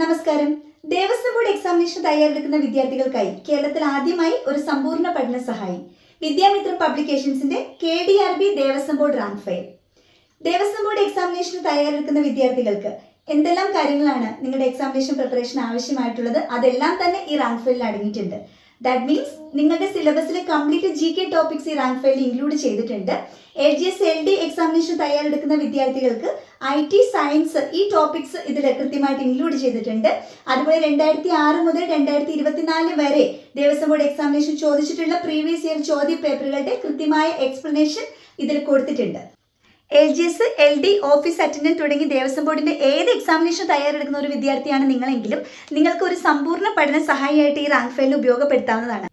നമസ്കാരം. Devaswom board examination തയ്യാറെടുക്കുന്ന വിദ്യാർത്ഥികൾക്കായി കേരളത്തിൽ ആദ്യമായി ഒരു സമ്പൂർണ പഠന സഹായി. Vidyamitra പബ്ലിക്കേഷൻസിന്റെ K D R B Devaswom board rank file. Devaswom board എക്സാമിനേഷന് തയ്യാറെടുക്കുന്ന വിദ്യാർത്ഥികൾക്ക് എന്തെല്ലാം കാര്യങ്ങളാണ് നിങ്ങളുടെ എക്സാമിനേഷൻ പ്രിപ്പറേഷൻ ആവശ്യമായിട്ടുള്ളത് അതെല്ലാം തന്നെ ഈ റാങ്ക് ഫയലിൽ അടങ്ങിയിട്ടുണ്ട്. ദാറ്റ് മീൻസ് നിങ്ങളുടെ സിലബസിലെ കംപ്ലീറ്റ് ജി കെ ടോപ്പിക്സ് ഈ റാങ്ക് ഫയലിൽ ഇൻക്ലൂഡ് ചെയ്തിട്ടുണ്ട്. L G S L D examination തയ്യാറെടുക്കുന്ന വിദ്യാർത്ഥികൾക്ക് ഐ ടി സയൻസ് ഈ ടോപ്പിക്സ് ഇതിൽ കൃത്യമായിട്ട് ഇൻക്ലൂഡ് ചെയ്തിട്ടുണ്ട്. അതുപോലെ രണ്ടായിരത്തി ആറ് മുതൽ രണ്ടായിരത്തി ഇരുപത്തിനാല് വരെ ദേവസ്വം ബോർഡ് എക്സാമിനേഷൻ ചോദിച്ചിട്ടുള്ള പ്രീവിയസ് ഇയർ ചോദ്യ പേപ്പറുകളുടെ കൃത്യമായ എക്സ്പ്ലനേഷൻ ഇതിൽ കൊടുത്തിട്ടുണ്ട്. L G S L D office attendant തുടങ്ങി ദേവസ്വം ബോർഡിന്റെ ഏത് എക്സാമിനേഷൻ തയ്യാറെടുക്കുന്ന ഒരു വിദ്യാർത്ഥിയാണ് നിങ്ങളെങ്കിലും നിങ്ങൾക്ക് ഒരു സമ്പൂർണ പഠന സഹായിയായിട്ട് ഈ റാങ്ക് ഫയലിൽ ഉപയോഗപ്പെടുത്താവുന്നതാണ്.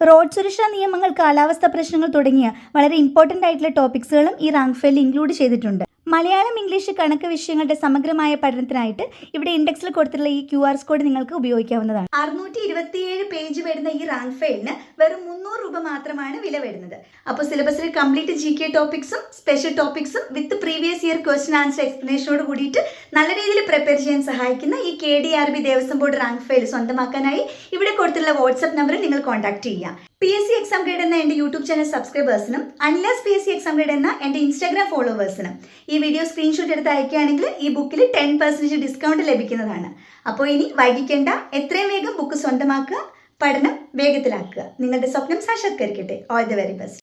റോഡ് സുരക്ഷാ നിയമങ്ങൾ കാലാവസ്ഥ പ്രശ്നങ്ങൾ തുടങ്ങിയ വളരെ ഇമ്പോർട്ടന്റ് ആയിട്ടുള്ള ടോപ്പിക്സുകളും ഈ റാങ്ക് ഫയലിൽ ഇൻക്ലൂഡ് ചെയ്തിട്ടുണ്ട്. മലയാളം ഇംഗ്ലീഷ് കണക്ക് വിഷയങ്ങളുടെ സമഗ്രമായ പഠനത്തിനായിട്ട് ഇവിടെ ഇൻഡെക്സിൽ കൊടുത്തിട്ടുള്ള ഈ ക്യു ആർ കോഡ് നിങ്ങൾക്ക് ഉപയോഗിക്കാവുന്നതാണ്. അറുന്നൂറ്റി ഇരുപത്തിയേഴ് പേജ് വരുന്ന ഈ റാങ്ക് ഫെയിലിന് വെറും മുന്നൂറ് രൂപ മാത്രമാണ് വില വരുന്നത്. അപ്പോൾ സിലബസിൽ കംപ്ലീറ്റ് ജി കെ ടോപ്പിക്സും special ടോപ്പിക്സും with previous year question answer എക്സ്പ്ലനേഷനോട് കൂടിയിട്ട് നല്ല രീതിയിൽ പ്രിപ്പയർ ചെയ്യാൻ സഹായിക്കുന്ന ഈ K D R B Devaswom board rank file സ്വന്തമാക്കാനായി ഇവിടെ കൊടുത്തിട്ടുള്ള വാട്സ്ആപ്പ് നമ്പറിൽ നിങ്ങൾ കോൺടാക്ട് ചെയ്യാം. P S C exam guide എന്ന എന്റെ YouTube channel സബ്സ്ക്രൈബേഴ്സിനും Anilas P S C exam guide എന്ന എന്റെ ഇൻസ്റ്റാഗ്രാം ഫോളോവേഴ്സിനും ഈ വീഡിയോ സ്ക്രീൻഷോട്ട് എടുത്ത് അയക്കുകയാണെങ്കിൽ ഈ ബുക്കിൽ ടെൻ പെർസെന്റേജ് ഡിസ്കൗണ്ട് ലഭിക്കുന്നതാണ്. അപ്പോൾ ഇനി വൈകിക്കേണ്ട എത്രയും വേഗം ബുക്ക് സ്വന്തമാക്കുക പഠനം വേഗത്തിലാക്കുക. നിങ്ങളുടെ സ്വപ്നം സാക്ഷാത്കരിക്കട്ടെ. All the very best